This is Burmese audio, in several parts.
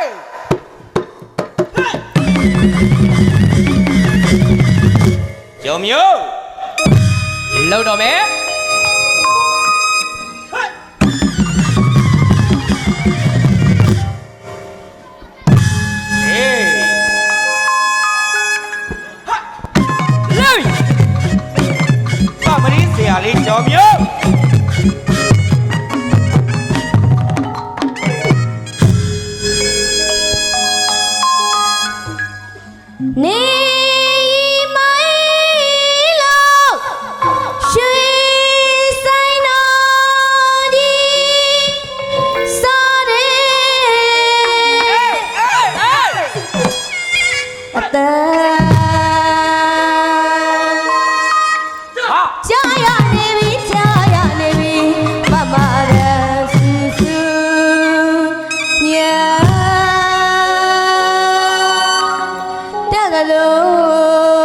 ယုံမျိုးလောက်တော့မယ်လေးကြောင်မြို့ লাগালো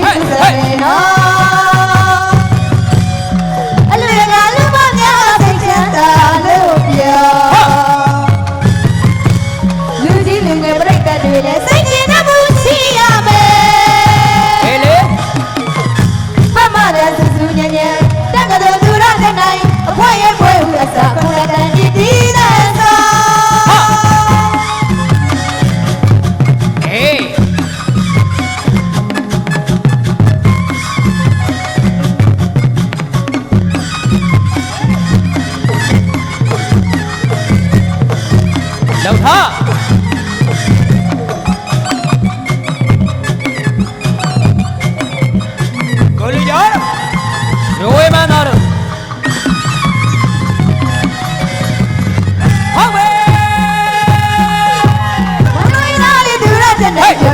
hey, hey.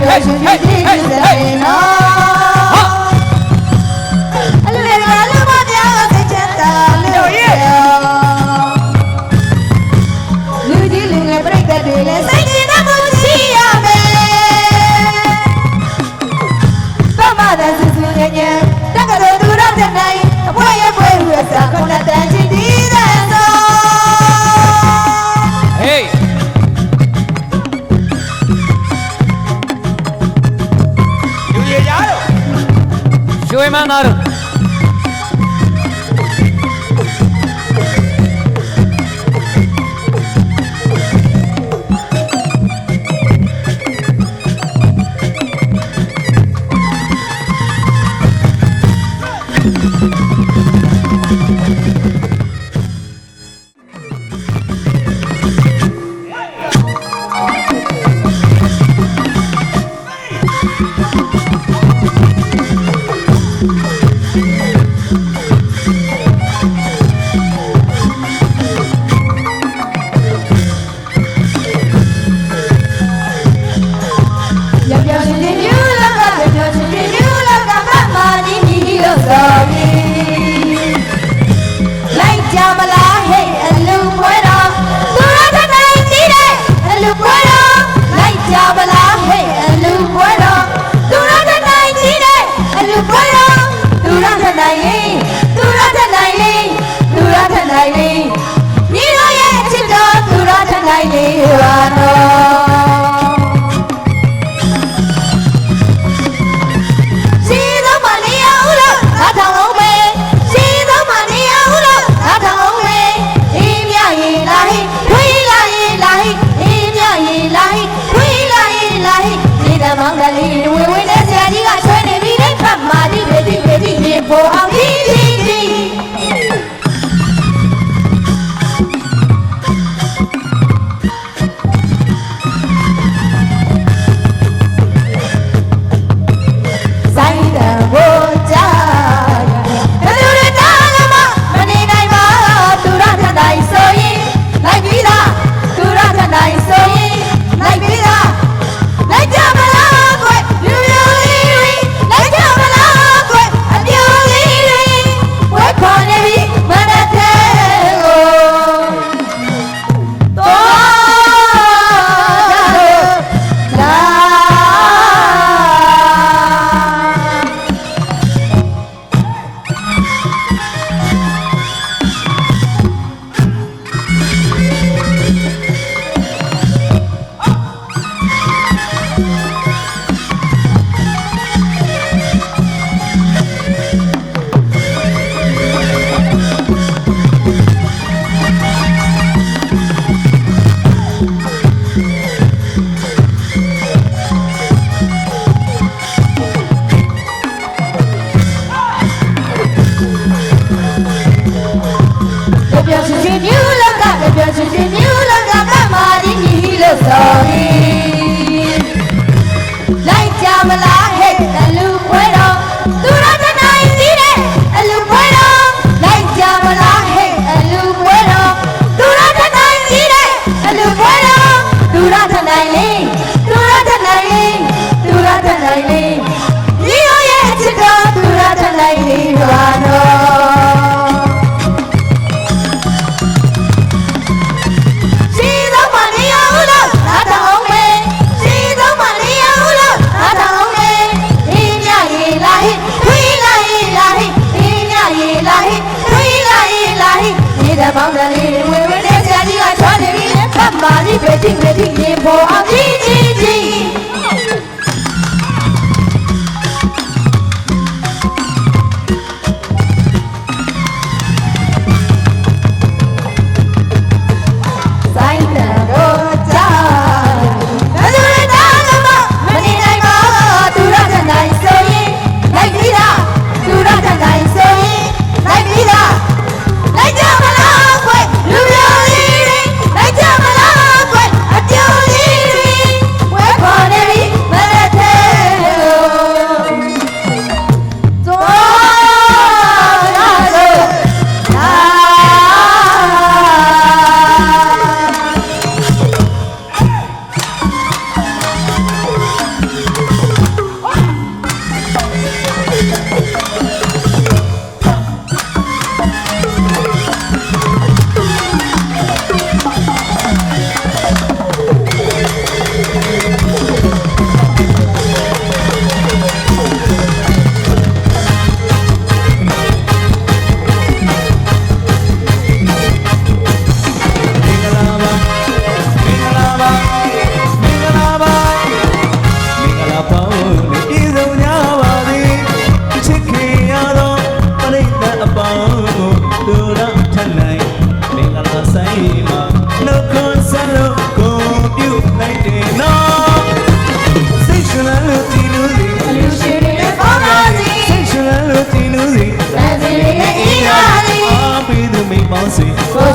hoje o diz é menor မန်းသားတို့ သူရထနိုင်လေသူရထနိုင်လေသူရထနိုင်လေမိတို့ရဲ့ချစ်တော်သူရထနိုင်လေပါတော့ လို့ဆိုပြီးလိုက်ကြမလားဟဲ့အလူပွဲတော်သူတော်တနိုင်စီးတဲ့အလူပွဲတော်လိုက်ကြမလားဟဲ့အလူပွဲတော်သူတော်တနိုင်စီးတဲ့အလူပွဲတော်သူတော်တနိုင်လေးသူတော်တနိုင်လေးသူတော်တနိုင်လေး စီကို